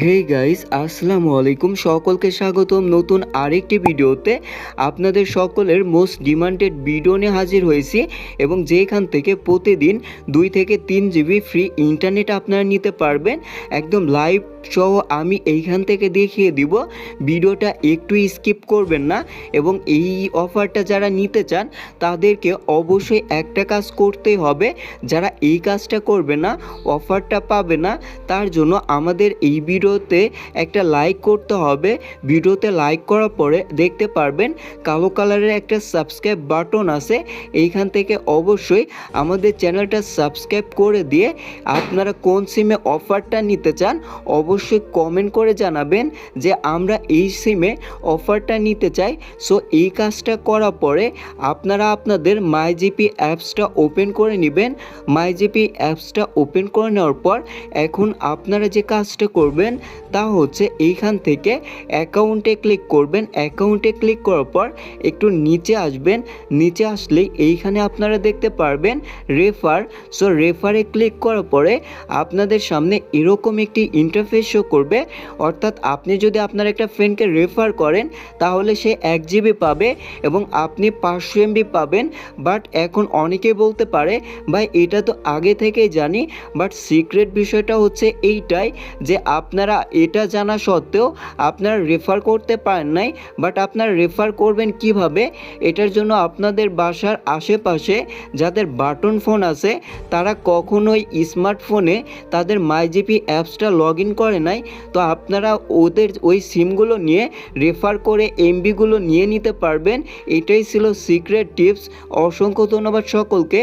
Hey guys, আসসালামু আলাইকুম। সকলকে স্বাগতম নতুন আরেকটি ভিডিওতে। আপনাদের সকলের মোস্ট ডিমান্ডেড ভিডিও নিয়ে হাজির হয়েছি এবং যেখান থেকে প্রতিদিন দুই থেকে তিন জিবি ফ্রি ইন্টারনেট আপনারা নিতে পারবেন। একদম লাইভ সহ আমি এইখান থেকে দেখিয়ে দিব। ভিডিওটা একটু স্কিপ করবেন না এবং এই অফারটা যারা নিতে চান, তাদেরকে অবশ্যই একটা কাজ করতেই হবে। যারা এই কাজটা করবে না, অফারটা পাবে না, তার জন্য আমাদের এই ভিডিওতে একটা লাইক করতে হবে। ভিডিওতে লাইক করার পরে দেখতে পারবেন, কালো কালারের একটা সাবস্ক্রাইব বাটন আছে। এইখান থেকে অবশ্যই আমাদের চ্যানেলটা সাবস্ক্রাইব করে দিয়ে আপনারা কোন সিমে অফারটা নিতে চান অবশ্যই কমেন্ট করে জানাবেন যে আমরা এই সিমে অফারটা নিতে চাই। সো এই কাজটা করার পরে আপনারা আপনাদের মাইজিপি অ্যাপসটা ওপেন করে নেবেন। মাইজিপি অ্যাপসটা ওপেন করে নেওয়ার পর এখন আপনারা যে কাজটা করবেন তা হচ্ছে এইখান থেকে অ্যাকাউন্টে ক্লিক করবেন। অ্যাকাউন্টে ক্লিক করার পর একটু নিচে আসবেন। নিচে আসলেই এইখানে আপনারা দেখতে পারবেন রেফার সো রেফারে ক্লিক করার পরে আপনাদের সামনে এরকম একটি ইন্টারফেস শো করবে। অর্থাৎ আপনি যদি আপনার একটা ফ্রেন্ডকে রেফার করেন, তাহলে সে এক জিবি পাবে এবং আপনি পাঁচশো এমবি পাবেন। বাট এখন অনেকে বলতে পারে, ভাই, এটা তো আগে থেকেই জানি বাট সিক্রেট বিষয়টা হচ্ছে এইটাই যে আপনারা এটা জানা সত্ত্বেও আপনারা রেফার করতে পারেন নাই বাট আপনারা রেফার করবেন কীভাবে? এটার জন্য আপনাদের বাসার আশেপাশে যাদের বাটন ফোন আছে, তারা কখনোই স্মার্টফোনে তাদের মাইজিপি অ্যাপসটা লগ ইন করে নাই, তো আপনারা ওদের ওই সিমগুলো নিয়ে রেফার করে এমবিগুলো নিয়ে নিতে পারবেন। এটাই ছিল সিক্রেট টিপস অসংখ্য ধন্যবাদ সকলকে।